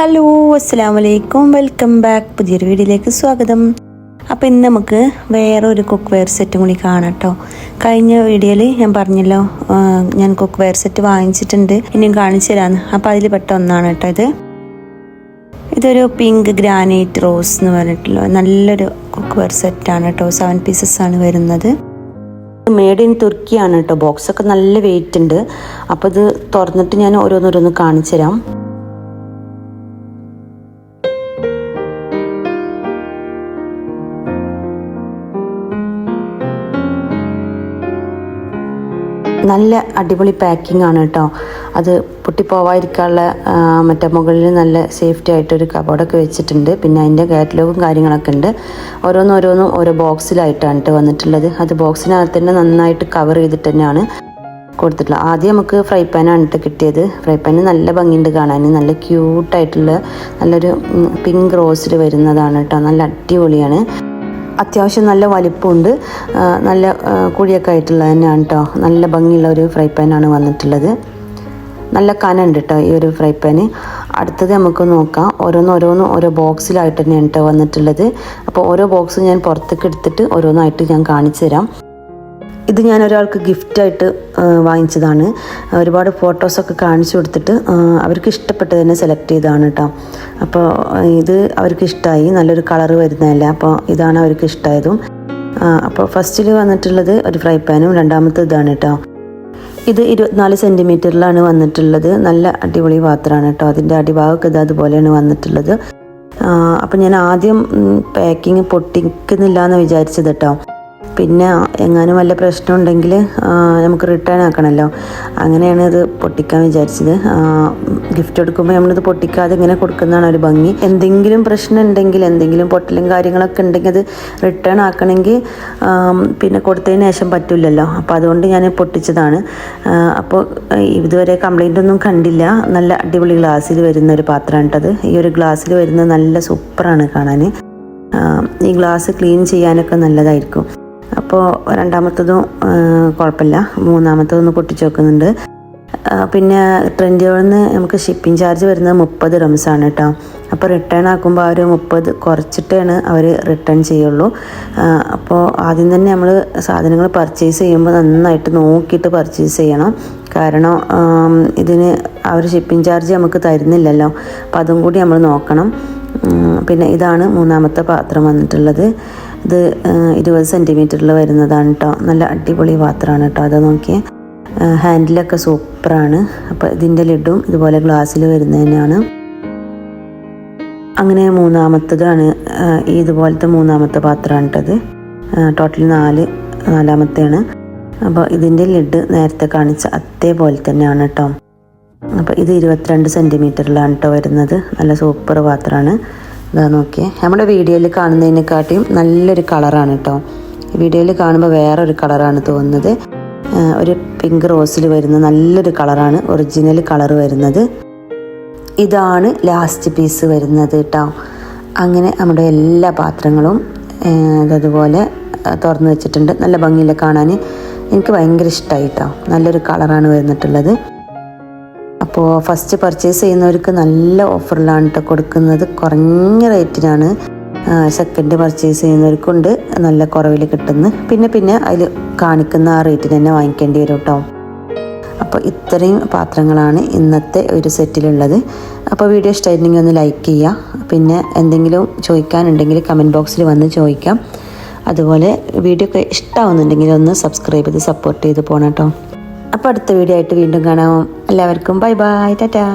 Hello അസ്സാം വലൈക്കും welcome back. പുതിയൊരു വീഡിയോയിലേക്ക് സ്വാഗതം. അപ്പോൾ ഇന്ന് നമുക്ക് വേറെ ഒരു കുക്ക് വെയർ സെറ്റും കൂടി കാണാം കേട്ടോ കഴിഞ്ഞ വീഡിയോയിൽ ഞാൻ പറഞ്ഞല്ലോ ഞാൻ കുക്ക് വെയർ സെറ്റ് വാങ്ങിച്ചിട്ടുണ്ട്. ഇനിയും കാണിച്ചു തരാമെന്ന് അപ്പോൾ അതിൽ പെട്ട ഒന്നാണ് കേട്ടോ ഇത്. ഇതൊരു പിങ്ക് ഗ്രാനൈറ്റ് റോസ് എന്ന് പറഞ്ഞിട്ടുള്ള നല്ലൊരു കുക്ക് വെയർ സെറ്റാണ് കേട്ടോ സെവൻ പീസസ് ആണ് വരുന്നത്. മേഡ് ഇൻ തുർക്കിയാണ് കേട്ടോ ബോക്സൊക്കെ നല്ല വെയിറ്റ് ഉണ്ട്. അപ്പോൾ ഇത് തുറന്നിട്ട് ഞാൻ ഓരോന്നോരോന്ന് കാണിച്ചു തരാം. നല്ല അടിപൊളി പാക്കിംഗ് ആണ് കേട്ടോ അത് പൊട്ടിപ്പോവാതിരിക്കാനുള്ള മറ്റേ മുകളിൽ നല്ല സേഫ്റ്റി ആയിട്ടൊരു കബോർഡൊക്കെ വെച്ചിട്ടുണ്ട്. പിന്നെ അതിന്റെ കാറ്റലോഗും കാര്യങ്ങളൊക്കെ ഉണ്ട്. ഓരോന്നും ഓരോ ബോക്സിലായിട്ടാണ് കേട്ടോ വന്നിട്ടുള്ളത്. അത് ബോക്സിനകത്ത് തന്നെ നന്നായിട്ട് കവർ ചെയ്തിട്ട് തന്നെയാണ് കൊടുത്തിട്ടുള്ളത്. ആദ്യം നമുക്ക് ഫ്രൈ പാനാണ് കേട്ടോ കിട്ടിയത്. ഫ്രൈ പാന് നല്ല ഭംഗിയുണ്ട് കാണാൻ. നല്ല ക്യൂട്ടായിട്ടുള്ള നല്ലൊരു പിങ്ക് റോസിൽ വരുന്നതാണ് കേട്ടോ നല്ല അടിപൊളിയാണ്. അത്യാവശ്യം നല്ല വലിപ്പമുണ്ട്. നല്ല കുഴിയൊക്കെ ആയിട്ടുള്ള തന്നെയാണ് കേട്ടോ നല്ല ഭംഗിയുള്ള ഒരു ഫ്രൈ പാനാണ് വന്നിട്ടുള്ളത്. നല്ല കനുണ്ട് കേട്ടോ ഈ ഒരു ഫ്രൈ പാന് അടുത്തത് നമുക്ക് നോക്കാം. ഓരോന്ന് ഓരോന്ന് ഓരോ ബോക്സിലായിട്ട് തന്നെയാണ് കേട്ടോ വന്നിട്ടുള്ളത്. അപ്പോൾ ഓരോ ബോക്സും ഞാൻ പുറത്തേക്ക് എടുത്തിട്ട് ഓരോന്നായിട്ട് ഞാൻ കാണിച്ചു തരാം ഇത് ഞാൻ ഒരാൾക്ക് ഗിഫ്റ്റായിട്ട് വാങ്ങിച്ചതാണ്. ഒരുപാട് ഫോട്ടോസൊക്കെ കാണിച്ചു കൊടുത്തിട്ട് അവർക്ക് ഇഷ്ടപ്പെട്ടത് തന്നെ സെലക്ട് ചെയ്തതാണ് കേട്ടോ അപ്പോൾ ഇത് അവർക്ക് ഇഷ്ടമായി നല്ലൊരു കളറ് വരുന്നതല്ല. അപ്പോൾ ഇതാണ് അവർക്ക് ഇഷ്ടമായതും അപ്പോൾ ഫസ്റ്റിൽ വന്നിട്ടുള്ളത് ഒരു ഫ്രൈ പാനും രണ്ടാമത്തെ ഇതാണ് കേട്ടോ ഇത് ഇരുപത്തിനാല് സെന്റിമീറ്ററിലാണ് വന്നിട്ടുള്ളത്. നല്ല അടിപൊളി പാത്രമാണ് കേട്ടോ അതിന്റെ അടിഭാഗമൊക്കെ ഇത് അതുപോലെയാണ് വന്നിട്ടുള്ളത്. അപ്പം ഞാൻ ആദ്യം പാക്കിങ് പൊട്ടിക്കുന്നില്ല എന്ന് വിചാരിച്ചത് കേട്ടോ പിന്നെ എങ്ങാനും വല്ല പ്രശ്നം ഉണ്ടെങ്കിൽ നമുക്ക് റിട്ടേൺ ആക്കണമല്ലോ അങ്ങനെയാണ് ഇത് പൊട്ടിക്കാൻ വിചാരിച്ചത്. ഗിഫ്റ്റ് കൊടുക്കുമ്പോൾ നമ്മളിത് പൊട്ടിക്കാതെ ഇങ്ങനെ കൊടുക്കുന്നതാണ് ഒരു ഭംഗി. എന്തെങ്കിലും പ്രശ്നം ഉണ്ടെങ്കിൽ എന്തെങ്കിലും പൊട്ടലും കാര്യങ്ങളൊക്കെ ഉണ്ടെങ്കിൽ അത് റിട്ടേൺ ആക്കണമെങ്കിൽ പിന്നെ കൊടുത്തതിന് ശേഷം പറ്റില്ലല്ലോ അപ്പോൾ അതുകൊണ്ട് ഞാൻ പൊട്ടിച്ചതാണ്. അപ്പോൾ ഇതുവരെ കംപ്ലൈന്റ് ഒന്നും കണ്ടില്ല. നല്ല അടിപൊളി ഗ്ലാസ്സിൽ വരുന്ന ഒരു പാത്രമാണ് കേട്ടത് ഈ ഒരു ഗ്ലാസ്സിൽ വരുന്നത് നല്ല സൂപ്പറാണ് കാണാൻ. ഈ ഗ്ലാസ് ക്ലീൻ ചെയ്യാനൊക്കെ നല്ലതായിരിക്കും. അപ്പോൾ രണ്ടാമത്തതും കുഴപ്പമില്ല മൂന്നാമത്തതൊന്ന് പൊട്ടിച്ച് വെക്കുന്നുണ്ട്. പിന്നെ ട്രെൻഡുകളിൽ നിന്ന് നമുക്ക് ഷിപ്പിംഗ് ചാർജ് വരുന്നത് മുപ്പത് റംസാണ് കേട്ടോ. അപ്പോൾ റിട്ടേൺ ആക്കുമ്പോൾ അവർ മുപ്പത് കുറച്ചിട്ടാണ് അവർ റിട്ടേൺ ചെയ്യുള്ളൂ. അപ്പോൾ ആദ്യം തന്നെ നമ്മൾ സാധനങ്ങൾ പർച്ചേസ് ചെയ്യുമ്പോൾ നന്നായിട്ട് നോക്കിയിട്ട് പർച്ചേസ് ചെയ്യണം. കാരണം ഇതിന് ഇതിന് അവർ ഷിപ്പിംഗ് ചാർജ് നമുക്ക് തരുന്നില്ലല്ലോ. അപ്പോൾ അതും കൂടി നമ്മൾ നോക്കണം. പിന്നെ ഇതാണ് മൂന്നാമത്തെ പാത്രം വന്നിട്ടുള്ളത്. ഇത് ഇരുപത് സെന്റിമീറ്ററിൽ വരുന്നതാണ് കേട്ടോ നല്ല അടിപൊളി പാത്രമാണ് കേട്ടോ അത് നോക്കിയേ. ഹാൻഡിലൊക്കെ സൂപ്പറാണ്. അപ്പോൾ ഇതിന്റെ ലിഡും ഇതുപോലെ ഗ്ലാസ്സിൽ വരുന്നതന്നെയാണ്. അങ്ങനെ മൂന്നാമത്തതാണ് ഈ ഇതുപോലത്തെ മൂന്നാമത്തെ പാത്രമാണ് കേട്ടത് ടോട്ടൽ നാല് നാലാമത്തെയാണ്. അപ്പോൾ ഇതിന്റെ ലിഡ് നേരത്തെ കാണിച്ച അതേപോലെ തന്നെയാണ് കേട്ടോ അപ്പോൾ ഇത് ഇരുപത്തിരണ്ട് സെന്റിമീറ്ററിലാണ് കേട്ടോ വരുന്നത്. നല്ല സൂപ്പർ പാത്രമാണ്. ഇതാ നോക്കിയേ. നമ്മുടെ വീഡിയോയിൽ കാണുന്നതിനെക്കാട്ടിയും നല്ലൊരു കളറാണ് കേട്ടോ വീഡിയോയിൽ കാണുമ്പോൾ വേറൊരു കളറാണ് തോന്നുന്നത്. ഒരു പിങ്ക് റോസിൽ വരുന്ന നല്ലൊരു കളറാണ് ഒറിജിനൽ കളർ വരുന്നത്. ഇതാണ് ലാസ്റ്റ് പീസ് വരുന്നത് കേട്ടോ അങ്ങനെ നമ്മുടെ എല്ലാ പാത്രങ്ങളും അതുപോലെ തുറന്ന് വെച്ചിട്ടുണ്ട്. നല്ല ഭംഗിയിൽ കാണാൻ എനിക്ക് ഭയങ്കര ഇഷ്ടമായി കേട്ടോ നല്ലൊരു കളറാണ് വരുന്നിട്ടുള്ളത് അപ്പോൾ ഫസ്റ്റ് പർച്ചേസ് ചെയ്യുന്നവർക്ക് നല്ല ഓഫറിലാണ് കേട്ടോ കൊടുക്കുന്നത്. കുറഞ്ഞ റേറ്റിനാണ് സെക്കൻഡ് പർച്ചേസ് ചെയ്യുന്നവർക്കുണ്ട്. നല്ല കുറവിൽ കിട്ടുന്നു. പിന്നെ പിന്നെ അതിൽ കാണിക്കുന്ന ആ റേറ്റിന് തന്നെ വാങ്ങിക്കേണ്ടി വരും കേട്ടോ അപ്പോൾ ഇത്രയും പാത്രങ്ങളാണ് ഇന്നത്തെ ഒരു സെറ്റിലുള്ളത് അപ്പോൾ വീഡിയോ ഇഷ്ടമായിട്ടുണ്ടെങ്കിൽ ഒന്ന് ലൈക്ക് ചെയ്യുക പിന്നെ എന്തെങ്കിലും ചോദിക്കാനുണ്ടെങ്കിൽ കമന്റ് ബോക്സിൽ വന്ന് ചോദിക്കാം. അതുപോലെ വീഡിയോ ഒക്കെ ഇഷ്ടമാവുന്നുണ്ടെങ്കിൽ ഒന്ന് സബ്സ്ക്രൈബ് ചെയ്ത് സപ്പോർട്ട് ചെയ്ത് പോകണം കേട്ടോ അപ്പോൾ അടുത്ത വീഡിയോ ആയിട്ട് വീണ്ടും കാണാം. എല്ലാവർക്കും ബൈ ബൈ ടാറ്റാ.